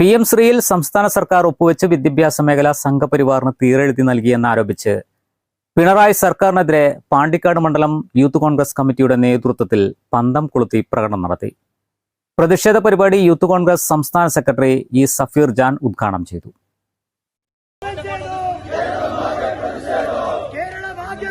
P M ശ്രീയിൽ സംസ്ഥാന സർക്കാർ ഒപ്പുവെച്ച് വിദ്യാഭ്യാസ മേഖല സംഘപരിവാറിന് തീരെഴുതി നൽകിയെന്നാരോപിച്ച് പിണറായി സർക്കാരിനെതിരെ പാണ്ടിക്കാട് മണ്ഡലം യൂത്ത് കോൺഗ്രസ് കമ്മിറ്റിയുടെ നേതൃത്വത്തിൽ പന്തം കൊളുത്തി പ്രകടനം നടത്തി. പ്രതിഷേധ പരിപാടി യൂത്ത് കോൺഗ്രസ് സംസ്ഥാന സെക്രട്ടറി ഇ സഫീർ ജാൻ ഉദ്ഘാടനം ചെയ്തു. കേരളമാകെ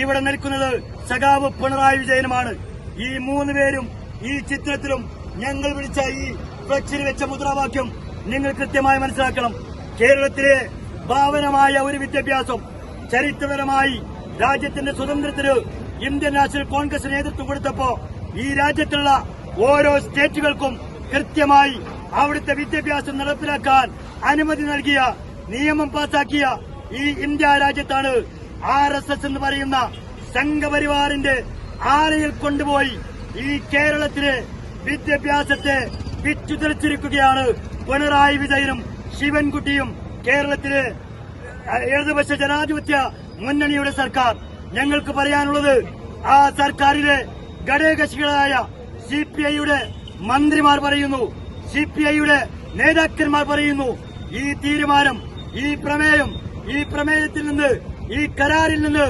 ഇവിടെ നിൽക്കുന്നത് സഖാവ് പിണറായി വിജയനുമാണ്. ഈ മൂന്ന് പേരും ഈ ചിത്രത്തിലും ഞങ്ങൾ വിളിച്ച ഈ ഫ്ലക്സിൽ വെച്ച മുദ്രാവാക്യം നിങ്ങൾ കൃത്യമായി മനസ്സിലാക്കണം. കേരളത്തിലെ ഭാവനമായ ഒരു വിദ്യാഭ്യാസം ചരിത്രപരമായി രാജ്യത്തിന്റെ സ്വതന്ത്രത്തിന് ഇന്ത്യൻ നാഷണൽ കോൺഗ്രസ് നേതൃത്വം കൊടുത്തപ്പോ ഈ രാജ്യത്തുള്ള ഓരോ സ്റ്റേറ്റുകൾക്കും കൃത്യമായി അവിടുത്തെ വിദ്യാഭ്യാസം നടപ്പിലാക്കാൻ അനുമതി നൽകിയ നിയമം പാസാക്കിയ ഈ ഇന്ത്യ രാജ്യത്താണ് ആർ എസ് എസ് എന്ന് പറയുന്ന സംഘപരിവാറിന്റെ ആലയിൽ കൊണ്ടുപോയി ഈ കേരളത്തിലെ വിദ്യാഭ്യാസത്തെ വിറ്റുതെളിച്ചിരിക്കുകയാണ് പിണറായി വിജയനും ശിവൻകുട്ടിയും കേരളത്തിലെ ഇടതുപക്ഷ ജനാധിപത്യ മുന്നണിയുടെ സർക്കാർ. ഞങ്ങൾക്ക് പറയാനുള്ളത് ആ സർക്കാരിലെ ഘടകകക്ഷികളായ സി പി ഐയുടെ മന്ത്രിമാർ പറയുന്നു സി പി ഐയുടെ നേതാക്കന്മാർ പറയുന്നു ഈ തീരുമാനം ഈ പ്രമേയം ഈ പ്രമേയത്തിൽ നിന്ന് ഈ കരാറിൽ നിന്ന്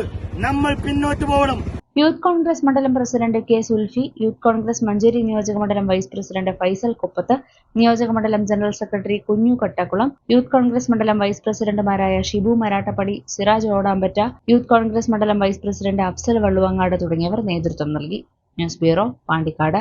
നമ്മൾ പിന്നോട്ട് പോകണം. യൂത്ത് കോൺഗ്രസ് മണ്ഡലം president K Sulfi youth Congress Manjeri നിയോജക മണ്ഡലം വൈസ് പ്രസിഡന്റ് ഫൈസൽ കൊപ്പത്ത് നിയോജക മണ്ഡലം ജനറൽ സെക്രട്ടറി കുഞ്ഞു കട്ടക്കുളം യൂത്ത് കോൺഗ്രസ് മണ്ഡലം വൈസ് പ്രസിഡന്റുമാരായ ഷിബു മരാട്ടപ്പടി സിറാജ് ഓടാമ്പറ്റ യൂത്ത് കോൺഗ്രസ് മണ്ഡലം വൈസ് പ്രസിഡന്റ് അഫ്സൽ വള്ളുവങ്ങാട് തുടങ്ങിയവർ നേതൃത്വം നൽകി. News bureau Pandikkad.